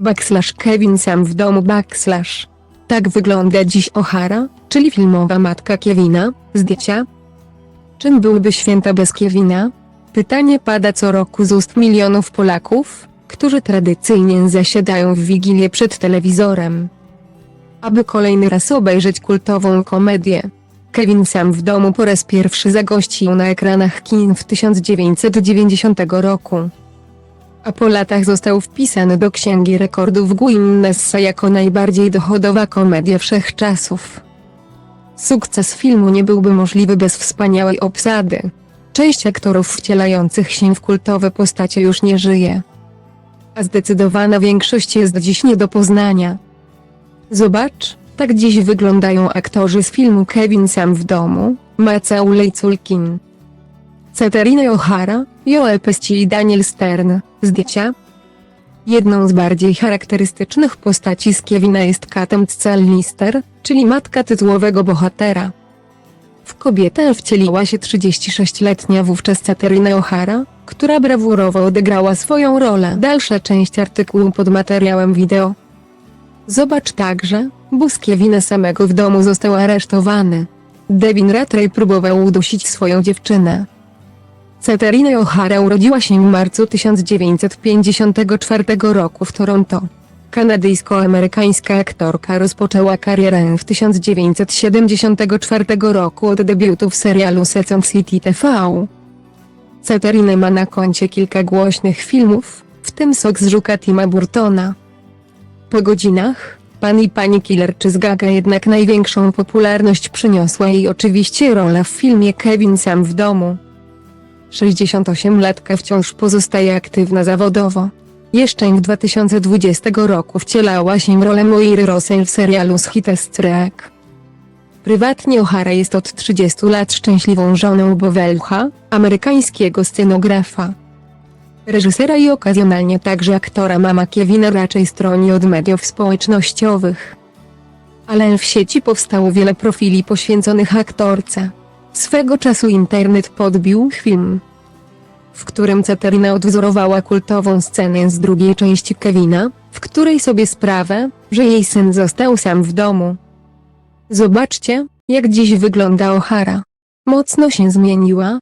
Backslash Kevin sam w domu backslash. Tak wygląda dziś O'Hara, czyli filmowa matka Kevina, zdjęcia. Czym byłyby święta bez Kevina? Pytanie pada co roku z ust milionów Polaków, którzy tradycyjnie zasiadają w Wigilię przed telewizorem. Aby kolejny raz obejrzeć kultową komedię. Kevin sam w domu po raz pierwszy zagościł na ekranach kin w 1990 roku. A po latach został wpisany do Księgi Rekordów Guinnessa jako najbardziej dochodowa komedia wszechczasów. Sukces filmu nie byłby możliwy bez wspaniałej obsady. Część aktorów wcielających się w kultowe postacie już nie żyje. A zdecydowana większość jest dziś nie do poznania. Zobacz, tak dziś wyglądają aktorzy z filmu Kevin sam w domu, Macaulay Culkin. Caterina O'Hara, Joel Pesci i Daniel Stern, zdjęcia. Jedną z bardziej charakterystycznych postaci z Kevina jest Katem Callister, czyli matka tytułowego bohatera. W kobietę wcieliła się 36-letnia wówczas Caterina O'Hara, która brawurowo odegrała swoją rolę. Dalsza część artykułu pod materiałem wideo. Zobacz także, bus Kevina samego w domu został aresztowany. Devin Rattray próbował udusić swoją dziewczynę. Caterina O'Hara urodziła się w marcu 1954 roku w Toronto. Kanadyjsko-amerykańska aktorka rozpoczęła karierę w 1974 roku od debiutu w serialu Sex and City TV. Caterina ma na koncie kilka głośnych filmów, w tym Sok z Żuka Tima Burtona. Po godzinach, Pan i Pani Killer czy z Gaga jednak największą popularność przyniosła jej oczywiście rola w filmie Kevin sam w domu. 68-latka wciąż pozostaje aktywna zawodowo. Jeszcze w 2020 roku wcielała się w rolę Moiry Rosen w serialu z Track. Prywatnie O'Hara jest od 30 lat szczęśliwą żoną Bowelcha, amerykańskiego scenografa. Reżysera i okazjonalnie także aktora mama Kevina raczej stroni od mediów społecznościowych. Ale w sieci powstało wiele profili poświęconych aktorce. Swego czasu internet podbił film, w którym Caterina odwzorowała kultową scenę z drugiej części Kevina, w której sobie sprawę, że jej syn został sam w domu. Zobaczcie, jak dziś wygląda O'Hara. Mocno się zmieniła,